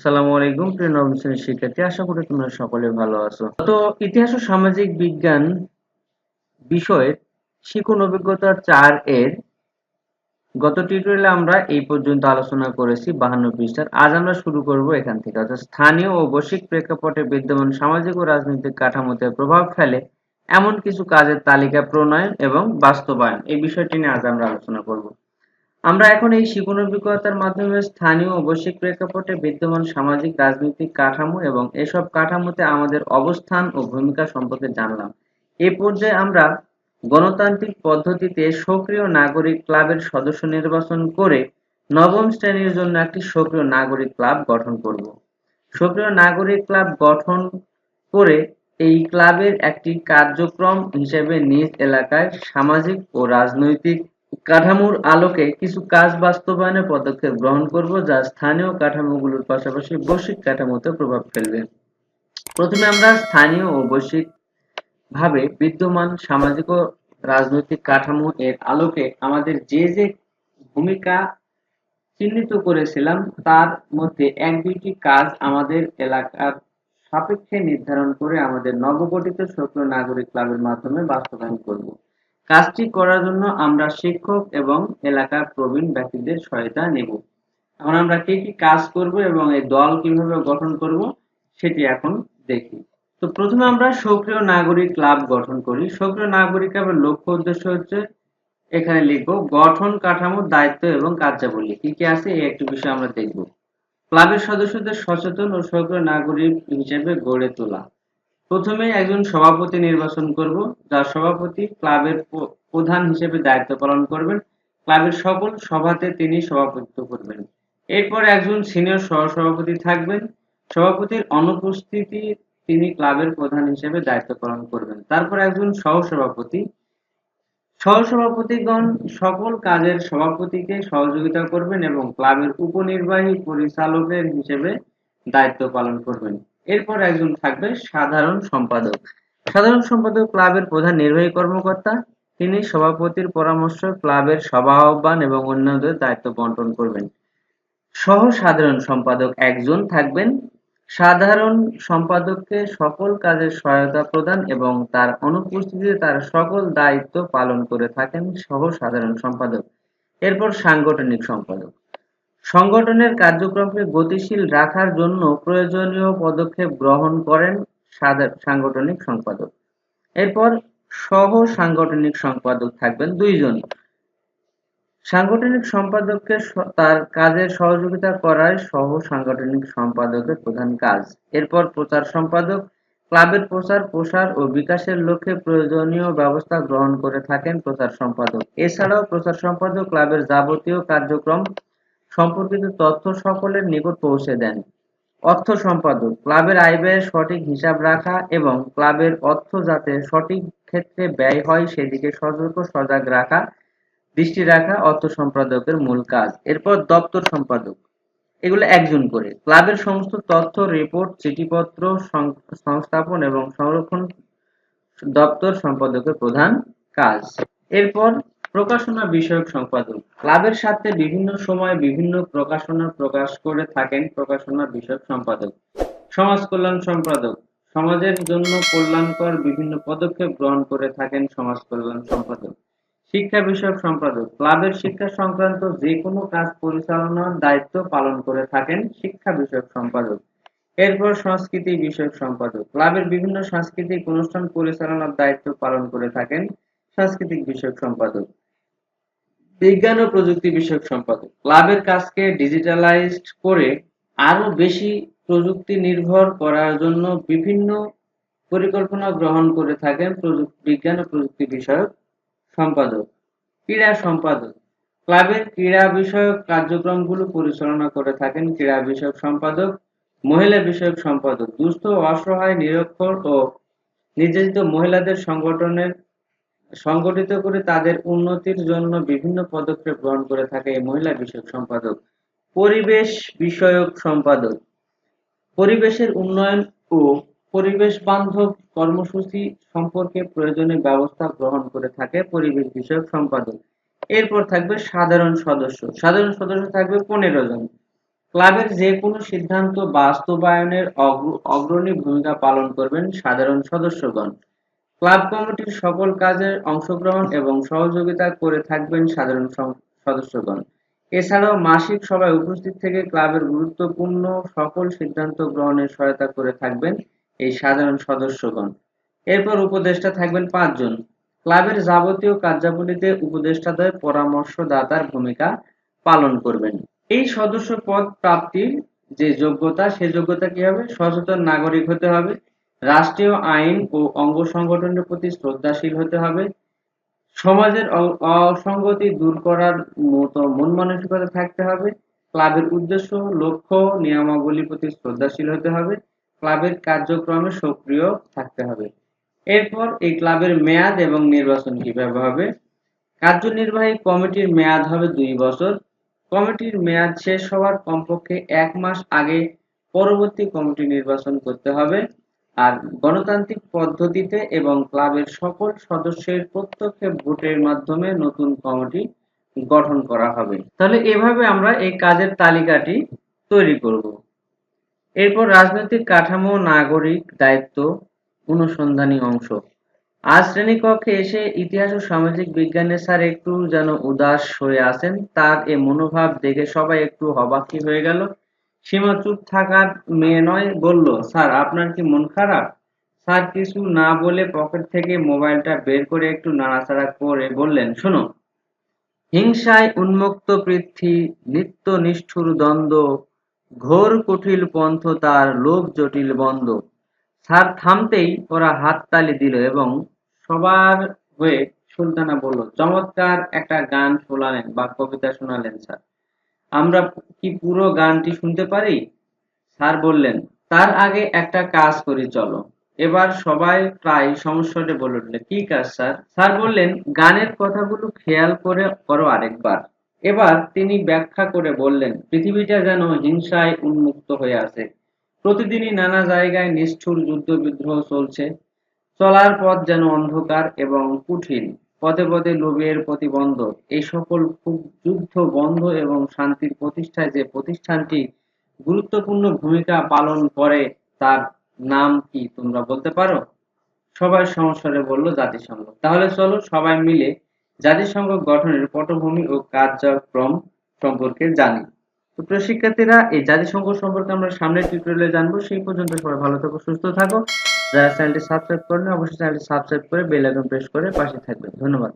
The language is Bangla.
আসসালামু আলাইকুম, প্রিয় নবম শ্রেণির শিক্ষার্থী। আশা করি তোমরা সকলে ভালো আছো। তো ইতিহাস ও সামাজিক বিজ্ঞান বিষয়ের অভিজ্ঞতা চার এর। গত টিউটোরিয়ালে আমরা এই পর্যন্ত আলোচনা করেছি, বাহান্ন পৃষ্ঠার। আজ আমরা শুরু করব এখান থেকে। অর্থাৎ স্থানীয় ও বৈশ্বিক প্রেক্ষাপটে বিদ্যমান সামাজিক ও রাজনৈতিক কাঠামোতে প্রভাব ফেলে এমন কিছু কাজের তালিকা প্রণয়ন এবং বাস্তবায়ন। এই বিষয়টি নিয়ে আজ আমরা আলোচনা করব। আমরা এখন এই শিখন অভিজ্ঞতার মাধ্যমে স্থানীয় ও বৈশ্বিক প্রেক্ষাপটে বিদ্যমান সামাজিক, রাজনৈতিক কাঠামো এবং এসব কাঠামোতে আমাদের অবস্থান ও ভূমিকা সম্পর্কে জানলাম। এ পর্যায়ে আমরা গণতান্ত্রিক পদ্ধতিতে সক্রিয় নাগরিক ক্লাবের সদস্য নির্বাচন করে নবম শ্রেণির জন্য একটি সক্রিয় নাগরিক ক্লাব গঠন করব। সক্রিয় নাগরিক ক্লাব গঠন করে এই ক্লাবের একটি কার্যক্রম হিসেবে নিজ এলাকায় সামাজিক ও রাজনৈতিক কাঠামোর আলোকে কিছু কাজ বাস্তবায়নের পদক্ষেপ গ্রহণ করব, যা স্থানীয় কাঠামোগুলোর পাশাপাশি বৈশ্বিক কাঠামোতে প্রভাব ফেলবে। প্রথমে আমরা স্থানীয় ও বৈশ্বিক ভাবে বিদ্যমান সামাজিক ও রাজনৈতিক কাঠামো এর আলোকে আমাদের যে যে ভূমিকা চিহ্নিত করেছিলাম, তার মধ্যে এক দুইটি কাজ আমাদের এলাকার সাপেক্ষে নির্ধারণ করে আমাদের নবগঠিত সক্রিয় নাগরিক ক্লাবের মাধ্যমে বাস্তবায়ন করব। কাজটি করার জন্য আমরা শিক্ষক এবং এলাকার প্রবীণ ব্যক্তিদের সহায়তা নেব। এখন আমরা কি কি কাজ করব এবং এই দল কীভাবে গঠন করব সেটি এখন দেখি। তো প্রথমে আমরা সক্রিয় নাগরিক ক্লাব গঠন করি। সক্রিয় নাগরিক ক্লাবের লক্ষ্য উদ্দেশ্য হচ্ছে এখানে লিখব গঠন কাঠামো, দায়িত্ব এবং কার্যাবলী। কি কি আছে এই একটি বিষয় আমরা দেখব। ক্লাবের সদস্যদের সচেতন ও সক্রিয় নাগরিক হিসেবে গড়ে তোলা। প্রথমে একজন সভাপতি নির্বাচন করব, যার সভাপতি ক্লাবের প্রধান হিসেবে দায়িত্ব পালন করবেন। ক্লাবের সকল সভাতে তিনি সভাপতিত্ব করবেন। এরপর একজন সিনিয়র সহসভাপতি থাকবেন। সভাপতির অনুপস্থিতি তিনি ক্লাবের প্রধান হিসেবে দায়িত্ব পালন করবেন। তারপর একজন সহসভাপতি। সহসভাপতিগণ সকল কাজের সভাপতিকে সহযোগিতা করবেন এবং ক্লাবের উপনির্বাহী পরিচালকের হিসেবে দায়িত্ব পালন করবেন। এরপর একজন থাকবে সাধারণ সম্পাদক। সাধারণ সম্পাদক ক্লাবের প্রধান নির্বাহী কর্মকর্তা। তিনি সভাপতির পরামর্শ, ক্লাবের সভা আহ্বান এবং অন্যদের দায়িত্ব বন্টন করবেন। সহ সাধারণ সম্পাদক একজন থাকবেন। সাধারণ সম্পাদককে সকল কাজের সহায়তা প্রদান এবং তার অনুপস্থিতিতে তার সকল দায়িত্ব পালন করে থাকেন সহ সাধারণ সম্পাদক। এরপর সাংগঠনিক সম্পাদক। সংগঠনের কার্যক্রমকে গতিশীল রাখার জন্য প্রয়োজনীয় পদক্ষেপ গ্রহণ করেন সাংগঠনিক সম্পাদক। এরপর সহ সাংগঠনিক সম্পাদক থাকবেন দুইজন। সাংগঠনিক সম্পাদককে তার কাজের সহযোগিতা করাই সহ সাংগঠনিক সম্পাদকের প্রধান কাজ। এরপর প্রচার সম্পাদক, ক্লাবের প্রচার, প্রসার ও বিকাশের লক্ষ্যে প্রয়োজনীয় ব্যবস্থা গ্রহণ করে থাকেন প্রচার সম্পাদক। এছাড়াও প্রচার সম্পাদক, ক্লাবের যাবতীয় কার্যক্রম সম্পর্কিত তথ্য সকলের নিকট পৌঁছে দেন। অর্থ সম্পাদক, ক্লাবের আয় ব্যয়ের সঠিক হিসাব রাখা এবং ক্লাবের অর্থ যাতে সঠিক ক্ষেত্রে ব্যয় হয় সেদিকে সতর্ক, সজাগ রাখা, দৃষ্টি রাখা অর্থ সম্পাদকের মূল কাজ। এরপর দপ্তর সম্পাদক, এগুলো একজন করে। ক্লাবের সমস্ত তথ্য, রিপোর্ট, চিঠিপত্র সংস্থাপন এবং সংরক্ষণ দপ্তর সম্পাদকের প্রধান কাজ। এরপর প্রকাশনা বিষয়ক সম্পাদক। ক্লাবের সাথে বিভিন্ন সময় বিভিন্ন প্রকাশনা প্রকাশ করে থাকেন প্রকাশনা বিষয়ক সম্পাদক। সমাজ কল্যাণ সম্পাদক। সমাজের জন্য কল্যাণকর বিভিন্ন পদক্ষেপ গ্রহণ করে থাকেন সমাজ কল্যাণ সম্পাদক। শিক্ষা বিষয়ক সম্পাদক। ক্লাবের শিক্ষা সংক্রান্ত যে কোনো কাজ পরিচালনার দায়িত্ব পালন করে থাকেন শিক্ষা বিষয়ক সম্পাদক। এরপর সংস্কৃতি বিষয়ক সম্পাদক। ক্লাবের বিভিন্ন সাংস্কৃতিক অনুষ্ঠান পরিচালনার দায়িত্ব পালন করে থাকেন সাংস্কৃতিক বিষয়ক সম্পাদক, বিজ্ঞান ও প্রযুক্তি বিষয়ক সম্পাদক। ক্লাবের কাজকে ডিজিটালাইজড করে আরও বেশি প্রযুক্তি নির্ভর করার জন্য বিভিন্ন পরিকল্পনা গ্রহণ করে থাকেন বিজ্ঞান ও প্রযুক্তি বিষয়ক সম্পাদক, ক্রীড়া সম্পাদক। ক্লাবের ক্রীড়া বিষয়ক কার্যক্রমগুলো পরিচালনা করে থাকেন ক্রীড়া বিষয়ক সম্পাদক, মহিলা বিষয়ক সম্পাদক। দুস্থ, অসহায়, নিরক্ষর ও নির্যাতিত মহিলাদের সংগঠনের সংগঠিত করে তাদের উন্নতির জন্য বিভিন্ন পদক্ষেপ গ্রহণ করে থাকে এই মহিলা বিষয়ক সম্পাদক। পরিবেশ বিষয়ক সম্পাদক। পরিবেশের উন্নয়ন ও পরিবেশ বান্ধব কর্মসূচি সম্পর্কে প্রয়োজনীয় ব্যবস্থা গ্রহণ করে থাকে পরিবেশ বিষয়ক সম্পাদক। এরপর থাকবে সাধারণ সদস্য। সাধারণ সদস্য থাকবে পনেরো জন। ক্লাবের যে কোনো সিদ্ধান্ত বাস্তবায়নের অগ্র- অগ্রণী ভূমিকা পালন করবেন সাধারণ সদস্যগণ। ক্লাব কমিটির সকল কাজে অংশগ্রহণ এবং সহযোগিতা করে থাকবেন সাধারণ সদস্যগণ। এছাড়াও মাসিক সভায় উপস্থিত থেকে ক্লাবের গুরুত্বপূর্ণ সকল সিদ্ধান্ত গ্রহণে সহায়তা করে থাকবেন এই সাধারণ সদস্যগণ। এরপর উপদেষ্টা থাকবেন পাঁচজন। ক্লাবের যাবতীয় কার্যাবলীতে উপদেষ্টাদ্বয় পরামর্শদাতার ভূমিকা পালন করবেন। এই সদস্য পদ প্রাপ্তির যে যোগ্যতা, সে যোগ্যতা কি হবে সচেতন নাগরিক হতে হবে। রাষ্ট্রীয় আইন ও অঙ্গ সংগঠনের প্রতি শ্রদ্ধাশীল হতে হবে। সমাজের অসঙ্গতি দূর করার মতো মন মানসিকতা থাকতে হবে। ক্লাবের উদ্দেশ্য, লক্ষ্য, নিয়মাবলীর প্রতি শ্রদ্ধাশীল হতে হবে। ক্লাবের কার্যক্রমে সক্রিয় থাকতে হবে। এরপর এই ক্লাবের মেয়াদ এবং নির্বাচন কীভাবে হবে? কার্যনির্বাহী কমিটির মেয়াদ হবে দুই বছর। কমিটির মেয়াদ শেষ হওয়ার কমপক্ষে এক মাস আগে পরবর্তী কমিটি নির্বাচন করতে হবে। আর গণতান্ত্রিক পদ্ধতিতে এবং ক্লাবের সকল সদস্যের প্রত্যক্ষ ভোটের মাধ্যমে নতুন কমিটি গঠন করা হবে। তাহলে এভাবে আমরা এই কাজের তালিকাটি তৈরি করব। এরপর রাজনৈতিক কাঠামো, নাগরিক দায়িত্ব, অনুসন্ধানী অংশ। আজ শ্রেণীকক্ষে এসে ইতিহাস ও সামাজিক বিজ্ঞানের স্যার একটু যেন উদাস হয়ে আছেন, তার এ মনোভাব দেখে সবাই একটু হবাকি হয়ে গেল। সীমা চুপ থাকার মেয়ে নয়, বলল, স্যার, আপনার কি মন খারাপ? স্যার, কিছু না বলে পকেট থেকে মোবাইলটা বের করে একটু নাড়াচাড়া করে বললেন শোনো হিংসায় উন্মুক্ত পৃথ্বী, নিত্য নিষ্ঠুর দ্বন্দ্ব, ঘোর কুটিল পন্থ তার লোভ জটিল বন্ধ। স্যার, থামতেই ওরা হাততালি দিল এবং সবার হয়ে সুলতানা বলল, চমৎকার একটা গান শোনালেন বা কবিতা শোনালেন, স্যার। আমরা কি পুরো গানটি শুনতে পারি? স্যার বললেন, তার আগে একটা কাজ করি, চলো। এবার সবাই প্রায় সমস্যাটা বলে উঠলে, কি কাজ, স্যার? স্যার বললেন, গানের কথাগুলো খেয়াল করে করো আরেকবার। এবার তিনি ব্যাখ্যা করে বললেন, পৃথিবীটা যেন হিংসায় উন্মুক্ত হয়ে আছে। প্রতিদিনই নানা জায়গায় নিষ্ঠুর যুদ্ধ বিদ্রোহ চলছে। চলার পথ যেন অন্ধকার এবং কঠিন। পদে পদে লোভের প্রতিবন্ধক। এই সকল যুদ্ধ, বন্ধ এবং শান্তির প্রতিষ্ঠায় যে প্রতিষ্ঠানটি গুরুত্বপূর্ণ ভূমিকা পালন করে, তার নাম কি তোমরা বলতে পারো? সবাই সমস্যারে বলল জাতিসংঘ। তাহলে চলো সবাই মিলে জাতিসংঘ গঠনের পটভূমি ও কার্যক্রম সম্পর্কে জানি। তো প্রিয় শিক্ষার্থীরা, এই জাতিসংঘ সম্পর্কে আমরা সামনের টিউটোরিয়ালে জানব। সেই পর্যন্ত সবাই ভালো থাকো, সুস্থ থাকো। যারা চ্যানেলটি সাবস্ক্রাইব করেন অবশ্যই চ্যানেলটি সাবস্ক্রাইব করে বেল আইকন প্রেস করে পাশে থাকবেন। ধন্যবাদ।